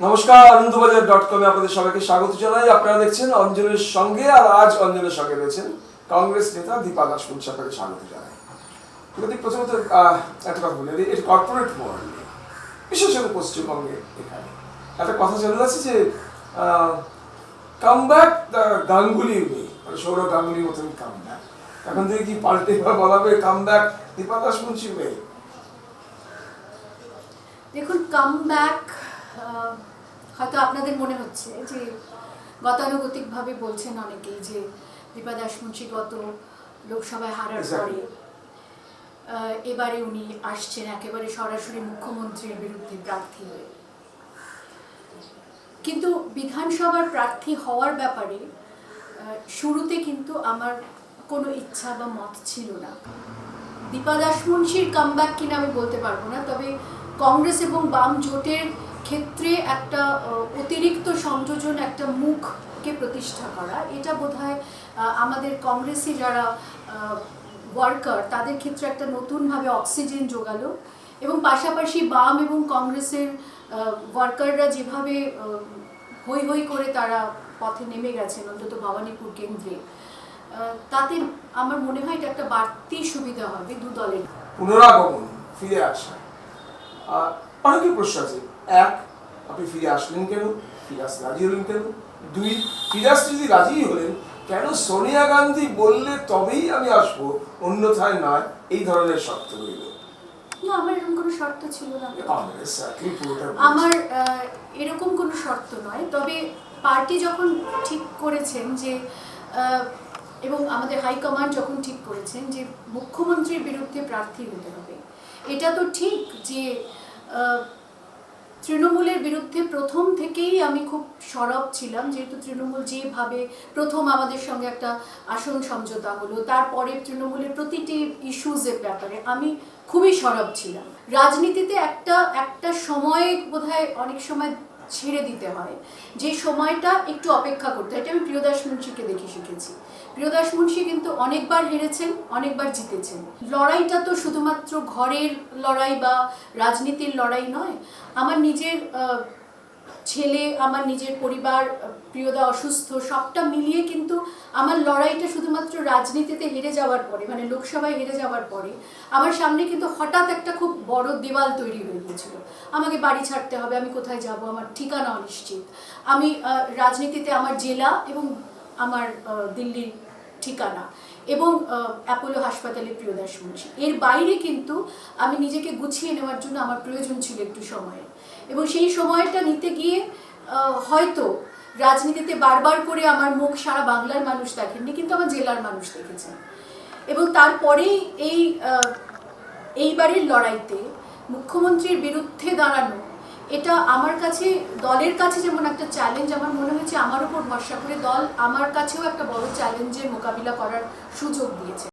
নমস্কার আনন্দবাজার ডট কমে আপনাদের সবাইকে স্বাগত জানাই। আপনারা দেখছেন অঞ্জনের সঙ্গে আর আজ অঞ্জনের সঙ্গে রয়েছেন কংগ্রেস নেতা দীপা দাস মুন্সি আপনাকে স্বাগত জানাই। প্রথমত একটা কথা বলি, এটি কর্পোরেট ওয়ার্ল্ড বিশেষ করে পশ্চিমবঙ্গে এখানে। একটা কথা চলে যাচ্ছে যে কাম ব্যাক গাঙ্গুলি মানে সৌরভ গাঙ্গুলির মতন কাম ব্যাক এখন থেকে কি পাল্টে বলা হবে কাম ব্যাক দীপা দাস মুন্সি দেখুন কাম ব্যাক হয়তো আপনাদের মনে হচ্ছে যে গতানুগতিকভাবে বলছেন অনেকেই যে দীপা দাসমুন্সী গত লোকসভায় হারার পরে এবারে উনি আসছেন একেবারে সরাসরি মুখ্যমন্ত্রীর বিরুদ্ধে প্রার্থী হয়ে। কিন্তু বিধানসভার প্রার্থী হওয়ার ব্যাপারে শুরুতে কিন্তু আমার কোনো ইচ্ছা বা মত ছিল না। দীপা দাসমুন্সির কামব্যাক কিনা আমি বলতে পারব না তবে কংগ্রেস এবং বাম জোটের ক্ষেত্রে একটা অতিরিক্ত সংযোজন একটা মুখকে প্রতিষ্ঠা করা এটা বোধহয় আমাদের কংগ্রেসে যারা ওয়ার্কার তাদের ক্ষেত্রে একটা নতুনভাবে অক্সিজেন যোগালো এবং পাশাপাশি বাম এবং কংগ্রেসের ওয়ার্কাররা যেভাবে আহ, হৈ হৈ করে তারা পথে নেমে গেছেন অন্তত ভবানীপুর কেন্দ্রে তাতে আমার মনে হয় এটা একটা বাড়তি সুবিধা হবে দু দলের। পুনরাগমন ফিরে আসা। অনেকের প্রশ্ন আছে এক আপনি ফিরে আসলেন কেন? ফিরাজ রাজি হলেন কেন? দুই ফিরাজ যদি রাজি হলেন কেন সোনিয়া গান্ধী বললে তবেই আমি আসব? অন্যথায় নয় এই ধরনের শর্ত রইল। না আমার এরকম কোনো শর্ত ছিল না। আমার এরকম কোনো শর্ত নয়। তবে পার্টি যখন ঠিক করেছেন যে এবং আমাদের হাইকমান্ড যখন ঠিক করেছেন যে মুখ্যমন্ত্রীর বিরুদ্ধে প্রার্থী হতে হবে। এটা তো ঠিক যে তৃণমূলের বিরুদ্ধে প্রথম থেকেই আমি খুব সরব ছিলাম, যেহেতু তৃণমূল যেভাবে প্রথম আমাদের সঙ্গে একটা আসন সমঝোতা হলো, তারপরে তৃণমূলের প্রতিটি ইস্যুজের ব্যাপারে আমি খুবই সরব ছিলাম। রাজনীতিতে একটা একটা সময় বোধহয় অনেক সময় ছেড়ে দিতে হয়। যে সময়টা একটু অপেক্ষা করতে হয়। এটা আমি প্রিয়দাস মুন্সিকে দেখে শিখেছি। প্রিয়দাস মুন্সি কিন্তু অনেকবার হেরেছেন, অনেকবার জিতেছেন। লড়াইটা তো শুধুমাত্র ঘরের লড়াই বা রাজনীতির লড়াই নয়, আমার নিজের ছেলে, আমার নিজের পরিবার, প্রিয়দা অসুস্থ, সবটা মিলিয়ে কিন্তু আমার লড়াইটা শুধুমাত্র রাজনীতিতে হেরে যাওয়ার পরে মানে লোকসভায় হেরে যাওয়ার পরে, আমার সামনে কিন্তু হঠাৎ একটা খুব বড় দেওয়াল তৈরি হয়ে গিয়েছিল। আমাকে বাড়ি ছাড়তে হবে, আমি কোথায় যাব, আমার ঠিকানা অনিশ্চিত। আমি রাজনীতিতে আমার জেলা এবং আমার দিল্লির ঠিকানা এবং অ্যাপোলো হাসপাতালে প্রিয়দাস মুন্সি এর বাইরে কিন্তু আমি নিজেকে গুছিয়ে নেওয়ার জন্য আমার প্রয়োজন ছিল একটু সময়ের এবং সেই সময়টা নিতে গিয়ে হয়তো রাজনীতিতে বারবার করে আমার মুখ সারা বাংলার মানুষ দেখেননি, কিন্তু আমার জেলার মানুষ দেখেছেন। এবং তারপরেই এই এইবারের লড়াইতে মুখ্যমন্ত্রীর বিরুদ্ধে দাঁড়ানো এটা আমার কাছে, দলের কাছে যেমন একটা চ্যালেঞ্জ আমার মনে হয়েছে আমার উপর ভরসা করে দল আমার কাছেও একটা বড় চ্যালেঞ্জের মোকাবিলা করার সুযোগ দিয়েছে।